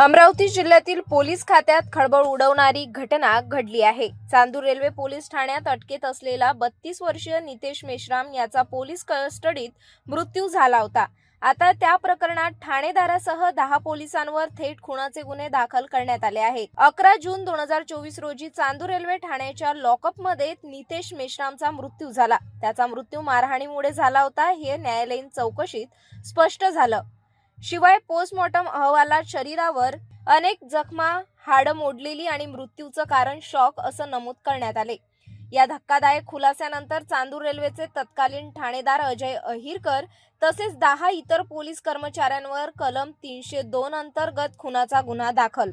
अमरावती जिल्ह्यातील पोलीस खात्यात खळबळ उडवणारी घटना घडली आहे. चांदूर रेल्वे पोलीस ठाण्यात अटकेत असलेला बत्तीस वर्षीय नितेश मेश्राम याचा पोलीस कस्टडीत मृत्यू झाला होता. आता त्या प्रकरणात ठाणेदारासह दहा पोलिसांवर थेट खुनाचे गुन्हे दाखल करण्यात आले आहेत. अकरा जून दोन हजार चोवीस रोजी चांदूर रेल्वे ठाण्याच्या लॉकअपमध्ये नितेश मेश्रामचा मृत्यू झाला. त्याचा मृत्यू मारहाणीमुळे झाला होता. हे न्यायालयीन चौकशीत स्पष्ट झालं. शिवाय पोस्टमॉर्टम अहवालात शरीरावर अनेक जखमा हाडं मोडलेली आणि मृत्यूचं कारण शॉक असं नमूद करण्यात आले. या धक्कादायक खुलास्यानंतर चांदूर रेल्वेचे तत्कालीन ठाणेदार अजय अहिरकर तसेच दहा इतर पोलीस कर्मचाऱ्यांवर कलम तीनशे दोन अंतर्गत खुनाचा गुन्हा दाखल.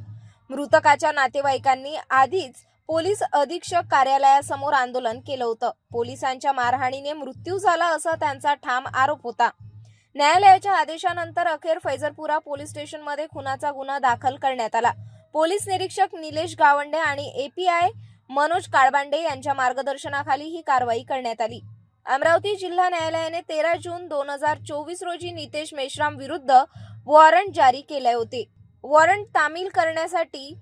मृतकाच्या नातेवाईकांनी आधीच पोलीस अधीक्षक कार्यालयासमोर आंदोलन केलं होतं. पोलिसांच्या मारहाणीने मृत्यू झाला असा त्यांचा ठाम आरोप होता. न्यायालयाच्या आदेशानंतर अखेर फैजलपुरा पोलीस स्टेशनमध्ये खुनाचा गुन्हा दाखल करण्यात आला. पोलीस निरीक्षक निलेश गावंडे आणि एपीआय मनोज काळबांडे यांच्या मार्गदर्शनाखाली ही कारवाई करण्यात आली. अमरावती जिल्हा न्यायालयाने तेरा जून दोन हजार चोवीस रोजी नितेश मेश्राम विरुद्ध वॉरंट जारी केले होते. वॉरंट तामील करण्यासाठी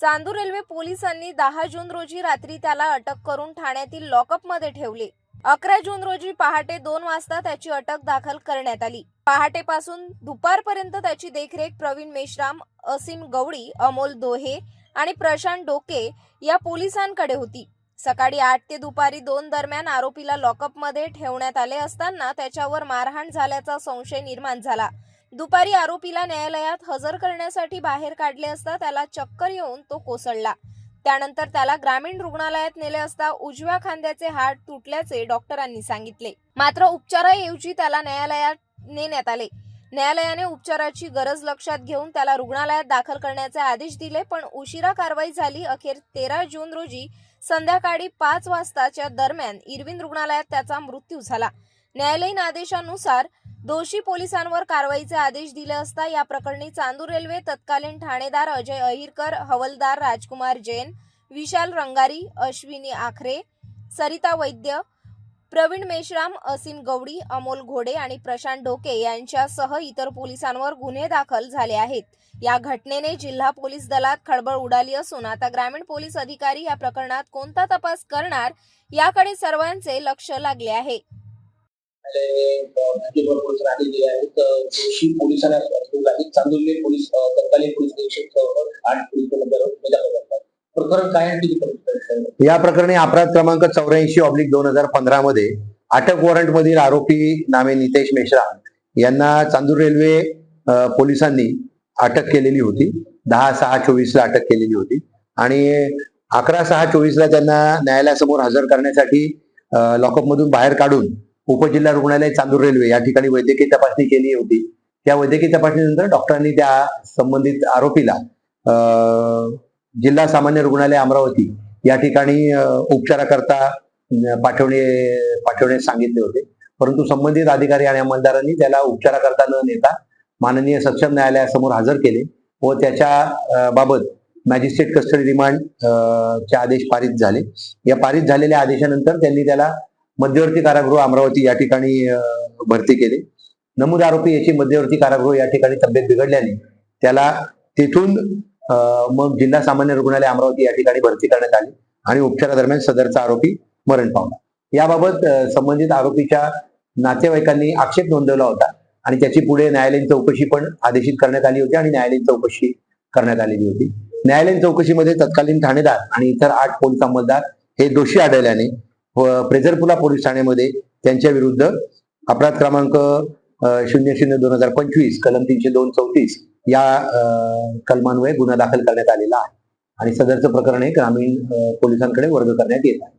चांदूर रेल्वे पोलिसांनी दहा जून रोजी रात्री त्याला अटक करून ठाण्यातील लॉकअपमध्ये ठेवले. अकरा जून रोजी पहाटे दोन वाजता त्याची अटक दाखल करण्यात आली. पहाटेपासून दुपारपर्यंत त्याची देखरेख प्रवीण मेश्राम असीम गवळी अमोल दोहे आणि प्रशांत डोके या पोलिसांकडे होती. सकाळी आठ ते दुपारी दोन दरम्यान आरोपीला लॉकअपमध्ये ठेवण्यात आले असताना त्याच्यावर मारहाण झाल्याचा संशय निर्माण झाला. दुपारी आरोपीला न्यायालयात हजर करण्यासाठी बाहेर काढले असता त्याला चक्कर येऊन तो कोसळला. त्यानंतर त्याला ग्रामीण रुग्णालयात नेले असता उजव्या खांद्याचे हाड तुटल्याचे डॉक्टरांनी सांगितले. मात्र उपचाराऐवजी त्याला न्यायालयात नेण्यात आले. न्यायालयाने उपचाराची गरज लक्षात घेऊन त्याला रुग्णालयात दाखल करण्याचे आदेश दिले पण उशिरा कारवाई झाली. अखेर तेरा जून रोजी संध्याकाळी पाच वाजताच्या दरम्यान इरविन रुग्णालयात त्याचा मृत्यू झाला. न्यायालयीन आदेशानुसार दोषी पोलिसांवर कारवाईचे आदेश दिले असता या प्रकरणी चांदूर रेल्वे तत्कालीन ठाणेदार अजय अहिरकर हवलदार राजकुमार जैन विशाल रंगारी अश्विनी आखरे सरिता वैद्य प्रवीण मेश्राम असीम गवडी अमोल घोडे आणि प्रशांत डोके यांच्यासह इतर पोलिसांवर गुन्हे दाखल झाले आहेत. या घटनेने जिल्हा पोलीस दलात खळबळ उडाली असून आता ग्रामीण पोलीस अधिकारी या प्रकरणात कोणता तपास करणार याकडे सर्वांचे लक्ष लागले आहे. न्यायालयाने पोलीस आहेत दोषी पोलिसांना चांदोली पोलीस तत्कालीन पोलीस निरीक्षक आठ पोलीस प्रकरण काय या प्रकरणी अपराध क्रमांक चौऱ्याऐंशी ऑब्लिक दोन हजार पंधरा मध्ये अटक वॉरंट मधील आरोपी नामे नितेश मेश्रा यांना चांदूर रेल्वे पोलिसांनी अटक केलेली होती. दहा सहा चोवीस ला अटक केलेली होती. आणि अकरा सहा चोवीस ला त्यांना न्यायालयासमोर हजर करण्यासाठी लॉकअप मधून बाहेर काढून उपजिल्हा रुग्णालय चांदूर रेल्वे या ठिकाणी वैद्यकीय तपासणी केली होती. त्या वैद्यकीय तपासणीनंतर डॉक्टरांनी त्या संबंधित आरोपीला जिल्हा सामान्य रुग्णालय अमरावती या ठिकाणी उपचाराकरता पाठवणे पाठवणे पाठवण्यास सांगितले होते. परंतु संबंधित अधिकारी आणि अंमलदारांनी त्याला उपचाराकरता न नेता माननीय सक्षम न्यायालयासमोर हजर केले व त्याच्या बाबत मॅजिस्ट्रेट कस्टडी रिमांड चे आदेश पारित झाले. या पारित झालेल्या आदेशानंतर त्यांनी त्याला मध्यवर्ती कारागृह अमरावती या ठिकाणी भरती केले. नमूद आरोपी याची मध्यवर्ती कारागृह या ठिकाणी तब्येत बिघडल्याने त्याला तेथून मग जिल्हा सामान्य रुग्णालय अमरावती या ठिकाणी भरती करण्यात आली आणि उपचारादरम्यान सदरचा आरोपी मरण पावला. याबाबत संबंधित आरोपीच्या नातेवाईकांनी आक्षेप नोंदवला होता आणि त्याची पुढे न्यायालयीन चौकशी पण आदेशित करण्यात आली होती आणि न्यायालयीन चौकशी करण्यात आलेली होती. न्यायालयीन चौकशीमध्ये तत्कालीन ठाणेदार आणि इतर आठ पोलीस अंमलदार हे दोषी आढळल्याने हो, प्रेझरपुला पोलीस ठाण्यामध्ये त्यांच्या विरुद्ध अपराध क्रमांक शून्य शून्य दोन हजार पंचवीस कलम तीनशे दोन चौतीस या अ, कलमान्वये गुन्हा दाखल करण्यात आलेला आहे. आणि सदरचं प्रकरण हे ग्रामीण पोलिसांकडे वर्ग करण्यात येत आहे.